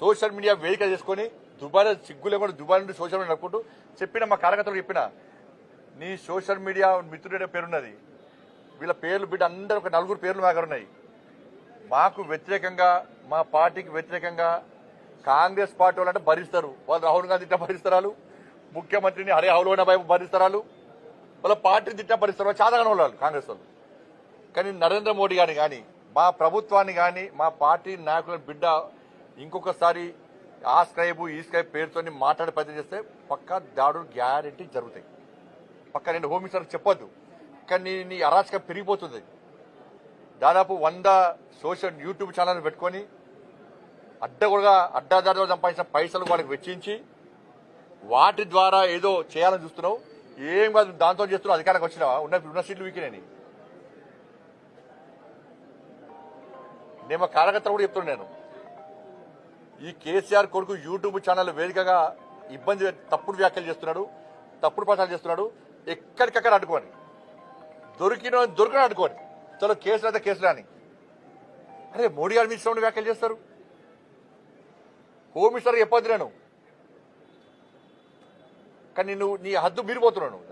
Social media వేదిక చేసుకొని Dubai సిగ్గు లేకుండా దుబాయ్ నుండి సోషల్ మీడియా నడుపుకుంటూ చెప్పిన మా కార్యకర్తలు చెప్పిన నీ సోషల్ మీడియా మిత్రుడే పేరున్నది వీళ్ళ పేర్లు బిడ్డ అందరూ ఒక నలుగురు పేర్లు మా దగ్గర ఉన్నాయి. మాకు వ్యతిరేకంగా మా పార్టీకి వ్యతిరేకంగా కాంగ్రెస్ పార్టీ వాళ్ళంటే భరిస్తారు. వాళ్ళు రాహుల్ గాంధీ తిట్ట భరిస్తారు ముఖ్యమంత్రిని హరి హౌలోన వైపు భరిస్తారు వాళ్ళ. పార్టీని తిట్టా భరిస్తారు వాళ్ళు. చాదగానే వాళ్ళు కాంగ్రెస్ వాళ్ళు. కానీ నరేంద్ర మోడీ గారిని కానీ మా ప్రభుత్వాన్ని కానీ మా పార్టీ నాయకుల బిడ్డ ఇంకొకసారి ఆ స్క్రైబు ఈ స్క్రైబ్ పేరుతోని మాట్లాడే ప్రయత్నం చేస్తే పక్కా దాడులు గ్యారెంటీ జరుగుతాయి. పక్క నేను హోమ్ మినిస్టర్ చెప్పొద్దు. కానీ నీ నీ అరాచకం పెరిగిపోతుంది. దాదాపు వంద సోషల్ యూట్యూబ్ ఛానల్ పెట్టుకొని అడ్డగొడగా అడ్డాదారుగా సంపాదించిన పైసలు వాళ్ళకి వెచ్చించి వాటి ద్వారా ఏదో చేయాలని చూస్తున్నావు. ఏం కాదు దాంతో చేస్తున్నావు అధికారికి వచ్చినావా? ఉన్న ఉన్న సీట్లు వీకినేని. నేను మా కార్యకర్తలు కూడా చెప్తున్నాను నేను. ఈ కేసీఆర్ కొడుకు యూట్యూబ్ ఛానల్ వేదికగా ఇబ్బంది తప్పుడు వ్యాఖ్యలు చేస్తున్నాడు తప్పుడు ప్రచారం చేస్తున్నాడు. ఎక్కడికక్కడ అడ్డుకోని. దొరికిన దొరికిన అడ్డుకోని. చలో కేసులు అయితే కేసులు అని. అరే మోడీ గారు మీ వ్యాఖ్యలు చేస్తారు? హోమ్ మినిస్టర్ చెప్పొద్దు నేను కానీ నువ్వు నీ హద్దు మీరిపోతున్నావు